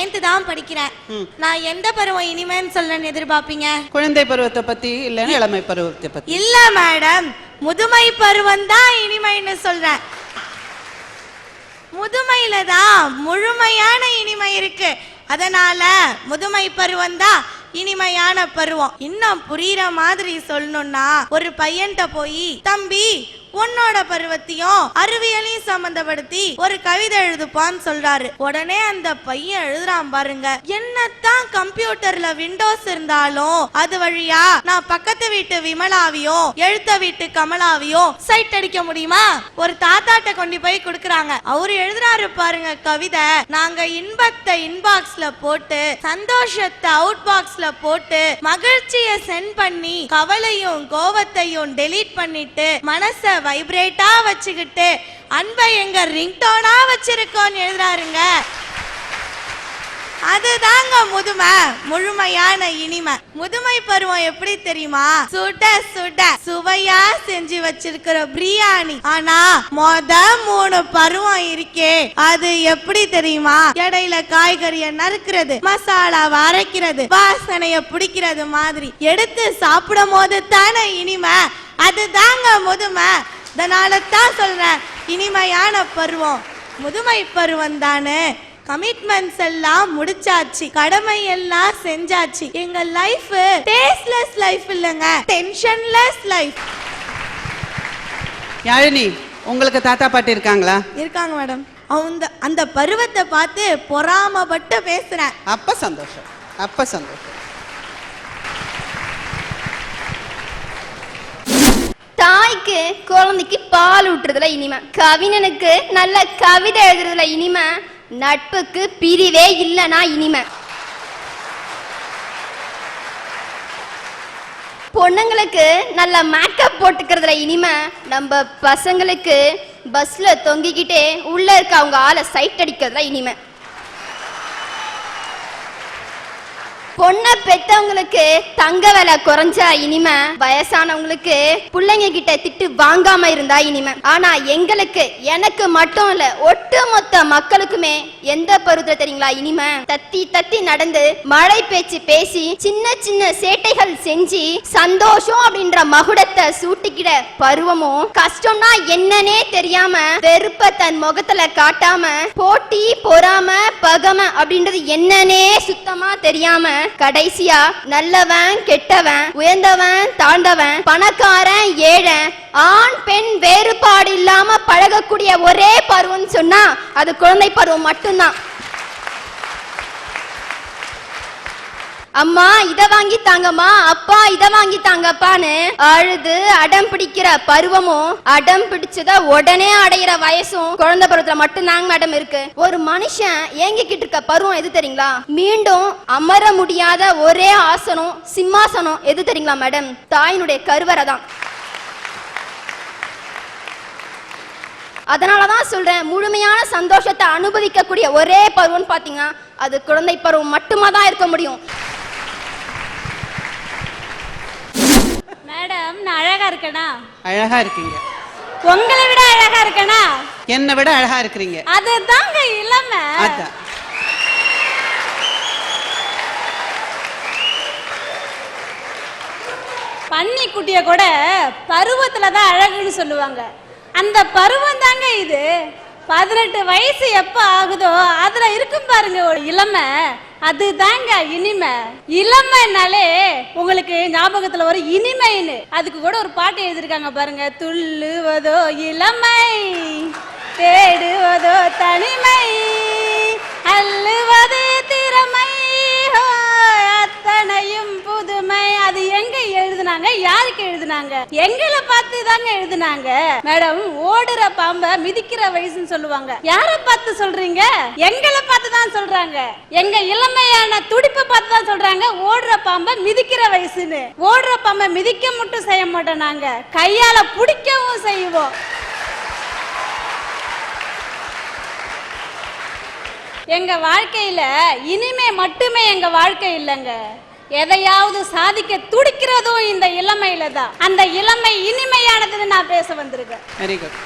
Ninth தான் படிக்கிறேன். நான் எந்த பருவம் இனிமேன்னு சொல்லணும்னு எதிர்பார்ப்பீங்க? குழந்தை பருவத்தை பத்தி இல்லைன்னா இளமை பருவத்தை பத்தி? இல்ல மேடம் முதுமை பருவம் தான் இனிமைன்னு சொல்றேன். முதுமையில தான் முழுமையான இனிமை இருக்கு. அதனால முதுமை பருவம் தான் இனிமையான பருவம். இன்னும் புரியுற மாதிரி சொல்லணும்னா ஒரு பையன்கிட்ட போய் தம்பி உன்னோட பருவத்தையும் அறிவியலையும் சம்பந்தப்படுத்தி ஒரு கவிதை எழுதுப்பான்னு சொல்றாரு. உடனே அந்த பையன் எழுதுறான் பாருங்க. என்னத்தான் கம்ப்யூட்டர்ல விண்டோஸ் இருந்தாலும் அது வழியா நான் பக்கத்து வீட்டு விமலாவையோ எழுத்த வீட்டு கமலாவையோ சைட் அடிக்க முடியுமா? ஒரு தாத்தாட்ட கொண்டு போய் கொடுக்கறாங்க. அவரு எழுதுறாரு பாருங்க கவிதை. நாங்க இன்பத்தை இன்பாக்ஸ்ல போட்டு சந்தோஷத்தை அவுட் பாக்ஸ்ல போட்டு மகிழ்ச்சியை சென்ட் பண்ணி கவலையும் கோவத்தையும் டெலீட் பண்ணிட்டு மனச வைப்ரேட்டா வச்சுக்கிட்டு அன்பை எங்க ரிங்டோனா வச்சிருக்கோம்னு எழுதுறாருங்க. அதுதாங்க முதுமை. முழுமையான இனிமை. முதுமை பருவம் எப்படி தெரியுமா? சுட சுட சுவையா செஞ்சு வச்சிருக்கிற பிரியாணி. ஆனா மொத மூணு பருவம் இருக்கே. அது எப்படி தெரியுமா? இடையில காய்கறிய நறுக்கிறது மசாலாவை அரைக்கிறது வாசனைய பிடிக்கிறது மாதிரி எடுத்து சாப்பிடும் போது தானே இனிமை. அதுதாங்க முதுமை. அதனால தான் சொல்றேன் இனிமையான பருவம். முதுமை பருவம் தானே. கமிட்மெண்ட்ஸ் எல்லாம் முடிச்சாச்சு கடமை எல்லாம் செஞ்சாச்சு. எங்க லைஃப் டேஸ்ட்லெஸ் லைஃப் இல்லைங்க டென்ஷன்லெஸ் லைஃப் யாழினி உங்களுக்கு தாத்தா பாட்டி இருக்காங்களா? இருக்காங்க மேடம் அந்த அந்த பருவத்தை பார்த்து பொறாமப்பட்டு பேசுறேன். அப்ப சந்தோஷம் அப்ப சந்தோஷம். தாய்க்கு குழந்தைக்கு பால் ஊட்டுறதுல இனிமை. கவிஞனுக்கு நல்ல கவிதை எழுதுறதுல இனிமை. நட்புக்கு பிரிவே இல்லைனா இனிமை. பொண்ணுங்களுக்கு நல்ல மேக்கப் போட்டுக்கிறதுல இனிமை நம்ம பசங்களுக்கு பஸ்ல தொங்கிக்கிட்டே உள்ள இருக்க அவங்க ஆளை சைட் அடிக்கிறதுல இனிமை. பொண்ணை பெத்தவங்களுக்கு தங்க விலை குறைஞ்சா இனிமை வயசானவங்களுக்கு பிள்ளைங்க கிட்ட திட்டு வாங்காம இருந்தா இனிமை. ஆனா எங்களுக்கு எனக்கு மட்டும் இல்ல ஒட்டுமொத்த மக்களுக்குமே எந்த பருவத்துல தெரியுங்களா? இனிமை தத்தி தத்தி நடந்து மழை பேச்சு பேசி சின்ன சின்ன சேட்டைகள் செஞ்சு சந்தோஷம் அப்படின்ற மகுடத்தை சூட்டிக்கிட பருவமும் கஷ்டம்னா என்னன்னே தெரியாம வெறுப்ப தன் முகத்துல காட்டாம போட்டி பொறாம பகம அப்படின்றது என்னன்னே சுத்தமா தெரியாம கடைசியா நல்லவன் கெட்டவன் உயர்ந்தவன் தாழ்ந்தவன் பணக்காரன் ஏழன் ஆண் பெண் வேறுபாடு இல்லாம பழகக்கூடிய ஒரே பருவம்னு சொன்னா அது குழந்தை பருவம் மட்டும்தான். அம்மா இத வாங்கி தாங்கம்மா அப்பா இத வாங்கி தாங்கப்பான்னு அழுது அடம் பிடிக்கிற பருவமும் அடம் பிடிச்சத உடனே அடையிற வயசும் குழந்தை பருவத்துல மட்டும்தாங்க மேடம் இருக்கு. ஒரு மனுஷன் ஏங்கிக்கிட்டு இருக்க பருவம் எது தெரியுங்களா? மீண்டும் அமர முடியாத ஒரே ஆசனம் சிம்மாசனம் எது தெரியுங்களா மேடம்? தாயினுடைய கருவறை தான். அதனாலதான் சொல்றேன் முழுமையான சந்தோஷத்தை அனுபவிக்கக்கூடிய ஒரே பருவம்னு பார்த்தீங்கன்னா அது குழந்தை பருவம் மட்டுமா தான் இருக்க முடியும். மேடம் நான் அழகா இருக்கேனா? அழகா இருக்கீங்க. உங்களை விட அழகா இருக்கேனா? என்னை விட அழகா இருக்கிறீங்க. அதுதாங்க இளமை. அதான். பன்னி குட்டிய கூட பருவத்துல தான் அழகுன்னு சொல்லுவாங்க. அந்த பருவம் தாங்க இது. பதினெட்டு வயசு எப்ப ஆகுதோ அதுல இருக்கும் பாருங்க ஒரு இளமை. அதுதாங்க இனிமை. இளமைனாலே உங்களுக்கு ஞாபகத்துல ஒரு இனிமைன்னு. அதுக்கு கூட ஒரு பாட்டு எழுதியிருக்காங்க பாருங்க துள்ளுவதோ இளமை தேடுவதோ தனிமை அள்ளுவது திறமை அத்தனையும் புதுமை. அது எங்க எழுதுனாங்க? யாருக்கு எழுதுனாங்க? எங்க தாங்க எழுதுனாங்க. மேடம் ஓடுற பாம்ப மிதிக்கிற வயசுன்னு சொல்லுவாங்க. யாரை பார்த்து சொல்றீங்க? எங்களை பார்த்து தான் சொல்றாங்க. எங்க இளமையான துடிப்பை பார்த்து தான் சொல்றாங்க. ஓடுற பாம்ப மிதிக்கிற வயசுன்னு. ஓடுற பாம்ப மிதிக்க மட்டும் செய்ய மாட்டோம் நாங்க. கையால பிடிக்கவும் செய்வோம். எங்க வாழ்க்கையில இனிமே மட்டுமே எங்க வாழ்க்கை இல்லைங்க. எதையாவது சாதிக்க துடிக்கிறதும் இந்த இளமையில தான் அந்த இளமை இனிமையானதுன்னு நான் பேச வந்திருக்கேன். Very good